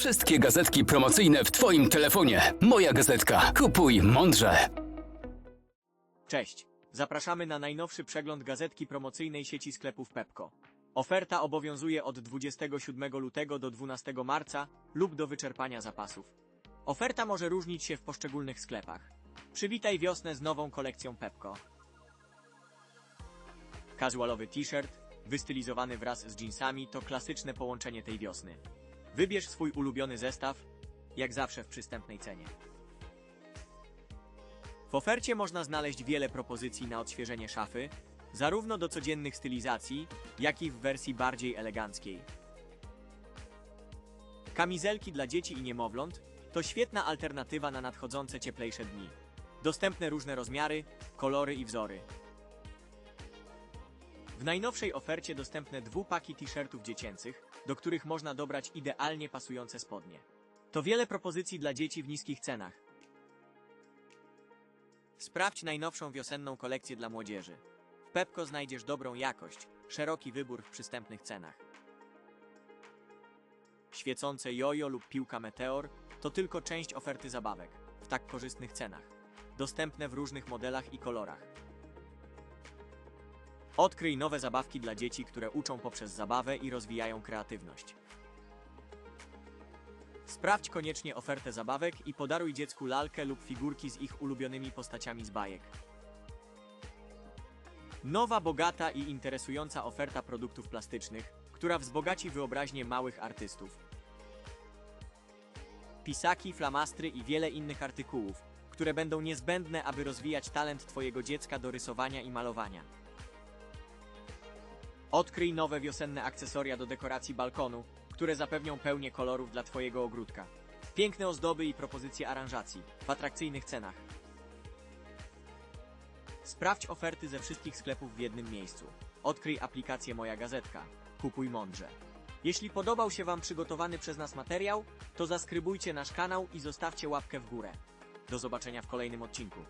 Wszystkie gazetki promocyjne w Twoim telefonie. Moja gazetka. Kupuj mądrze. Cześć! Zapraszamy na najnowszy przegląd gazetki promocyjnej sieci sklepów Pepko. Oferta obowiązuje od 27 lutego do 12 marca lub do wyczerpania zapasów. Oferta może różnić się w poszczególnych sklepach. Przywitaj wiosnę z nową kolekcją Pepko. Casualowy t-shirt, wystylizowany wraz z jeansami, to klasyczne połączenie tej wiosny. Wybierz swój ulubiony zestaw, jak zawsze w przystępnej cenie. W ofercie można znaleźć wiele propozycji na odświeżenie szafy, zarówno do codziennych stylizacji, jak i w wersji bardziej eleganckiej. Kamizelki dla dzieci i niemowląt to świetna alternatywa na nadchodzące cieplejsze dni. Dostępne różne rozmiary, kolory i wzory. W najnowszej ofercie dostępne dwupaki t-shirtów dziecięcych, do których można dobrać idealnie pasujące spodnie. To wiele propozycji dla dzieci w niskich cenach. Sprawdź najnowszą wiosenną kolekcję dla młodzieży. W Pepko znajdziesz dobrą jakość, szeroki wybór w przystępnych cenach. Świecące jojo lub piłka meteor to tylko część oferty zabawek w tak korzystnych cenach. Dostępne w różnych modelach i kolorach. Odkryj nowe zabawki dla dzieci, które uczą poprzez zabawę i rozwijają kreatywność. Sprawdź koniecznie ofertę zabawek i podaruj dziecku lalkę lub figurki z ich ulubionymi postaciami z bajek. Nowa, bogata i interesująca oferta produktów plastycznych, która wzbogaci wyobraźnię małych artystów. Pisaki, flamastry i wiele innych artykułów, które będą niezbędne, aby rozwijać talent Twojego dziecka do rysowania i malowania. Odkryj nowe wiosenne akcesoria do dekoracji balkonu, które zapewnią pełnię kolorów dla Twojego ogródka. Piękne ozdoby i propozycje aranżacji w atrakcyjnych cenach. Sprawdź oferty ze wszystkich sklepów w jednym miejscu. Odkryj aplikację Moja Gazetka. Kupuj mądrze. Jeśli podobał się Wam przygotowany przez nas materiał, to zaskrybujcie nasz kanał i zostawcie łapkę w górę. Do zobaczenia w kolejnym odcinku.